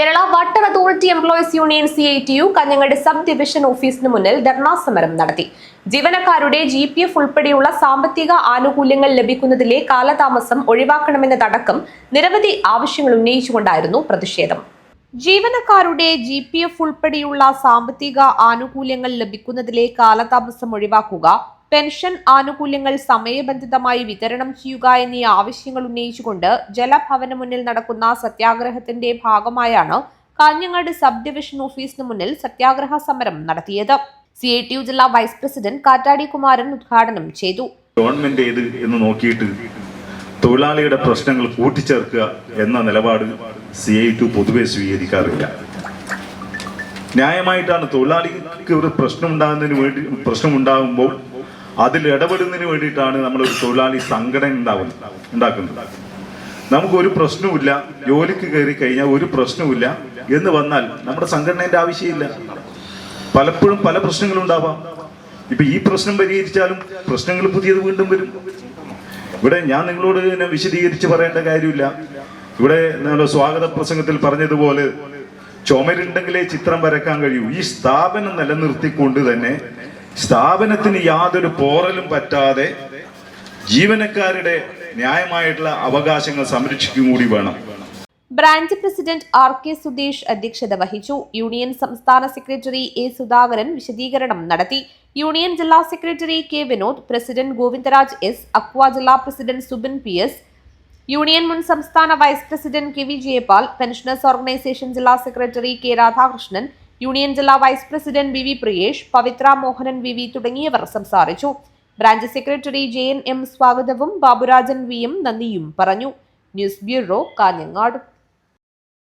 Kerala water authority employees union C I T U Kanhangad sub division ഓഫീസിന് മുന്നിൽ ധർണാ സമരം നടത്തി. ജീവനക്കാരുടെ ജി പി എഫ് ഉൾപ്പെടെയുള്ള സാമ്പത്തിക ആനുകൂല്യങ്ങൾ ലഭിക്കുന്നതിലെ കാലതാമസം ഒഴിവാക്കണമെന്നതടക്കം നിരവധി ആവശ്യങ്ങൾ ഉന്നയിച്ചുകൊണ്ടായിരുന്നു പ്രതിഷേധം. ജീവനക്കാരുടെ ജി പി എഫ് ഉൾപ്പെടെയുള്ള സാമ്പത്തിക ആനുകൂല്യങ്ങൾ ലഭിക്കുന്നതിലെ കാലതാമസം ഒഴിവാക്കുക പെൻഷൻ ആനുകൂല്യങ്ങൾ സമയബന്ധിതമായി വിതരണം ചെയ്യുക എന്നീ ആവശ്യങ്ങൾ ഉന്നയിച്ചുകൊണ്ട് ജലഭവന് മുന്നിൽ നടക്കുന്ന സത്യാഗ്രഹത്തിന്റെ ഭാഗമായാണ് കാഞ്ഞങ്ങാട് സബ് ഡിവിഷൻ ഓഫീസിന് മുന്നിൽ സത്യാഗ്രഹ സമരം നടത്തിയത്. സി ഐ ടി യു ജില്ലാ വൈസ് പ്രസിഡന്റ് കാറ്റാടി കുമാരൻ ഉദ്ഘാടനം ചെയ്തു. ഗവൺമെന്റ് ഏത് എന്ന് നോക്കിയിട്ട് തൊഴിലാളിയുടെ പ്രശ്നങ്ങൾ കൂട്ടിച്ചേർക്കുക എന്ന നിലപാട് സി ഐ ടു പൊതുവെ സ്വീകരിക്കാറില്ല. ന്യായമായിട്ടാണ് തൊഴിലാളിക്ക് ഒരു പ്രശ്നം ഉണ്ടാകുന്നതിന് വേണ്ടി പ്രശ്നം പ്രശ്നമുണ്ടാകുമ്പോൾ അതിൽ ഇടപെടുന്നതിന് വേണ്ടിയിട്ടാണ് നമ്മൾ ഒരു തൊഴിലാളി സംഘടന ഉണ്ടാവുന്നത് ഉണ്ടാക്കുന്നത്. നമുക്ക് ഒരു പ്രശ്നവുമില്ല ജോലിക്ക് കയറി കഴിഞ്ഞാൽ ഒരു പ്രശ്നവുമില്ല എന്ന് വന്നാൽ നമ്മുടെ സംഘടനയുടെ ആവശ്യമില്ല. പലപ്പോഴും പല പ്രശ്നങ്ങളും ഉണ്ടാവാം. ഇപ്പൊ ഈ പ്രശ്നം പരിഹരിച്ചാലും പ്രശ്നങ്ങൾ പുതിയത് വീണ്ടും വരും. ഇവിടെ ഞാൻ നിങ്ങളോട് തന്നെ വിശദീകരിച്ച് പറയേണ്ട കാര്യമില്ല. ഇവിടെ സ്വാഗത പ്രസംഗത്തിൽ പറഞ്ഞതുപോലെ ചുമരുണ്ടെങ്കിലേ ചിത്രം വരക്കാൻ കഴിയൂ. ഈ സ്ഥാപനം നിലനിർത്തിക്കൊണ്ട് തന്നെ സ്ഥാപനത്തിന് യാതൊരു പോറലും പറ്റാതെ ജീവനക്കാരുടെ ന്യായമായിട്ടുള്ള അവകാശങ്ങൾ സംരക്ഷിക്കും കൂടി വേണം. Branch president R K Sudheesh അധ്യക്ഷത വഹിച്ചു. യൂണിയൻ സംസ്ഥാന സെക്രട്ടറി എ സുധാകരൻ വിശദീകരണം നടത്തി. യൂണിയൻ ജില്ലാ secretary K Vinod president Govindaraj S aqua ജില്ലാ president Subin P S union മുൻ സംസ്ഥാന vice president K V Jayapal pensioners organisation ജില്ലാ സെക്രട്ടറി കെ രാധാകൃഷ്ണൻ യൂണിയൻ ജില്ലാ vice president V V Priyesh Pavithra Mohanan V V തുടങ്ങിയവർ സംസാരിച്ചു. Branch secretary J N M സ്വാഗതവും Baburajan V M നന്ദിയും പറഞ്ഞു. News bureau Kanhangad.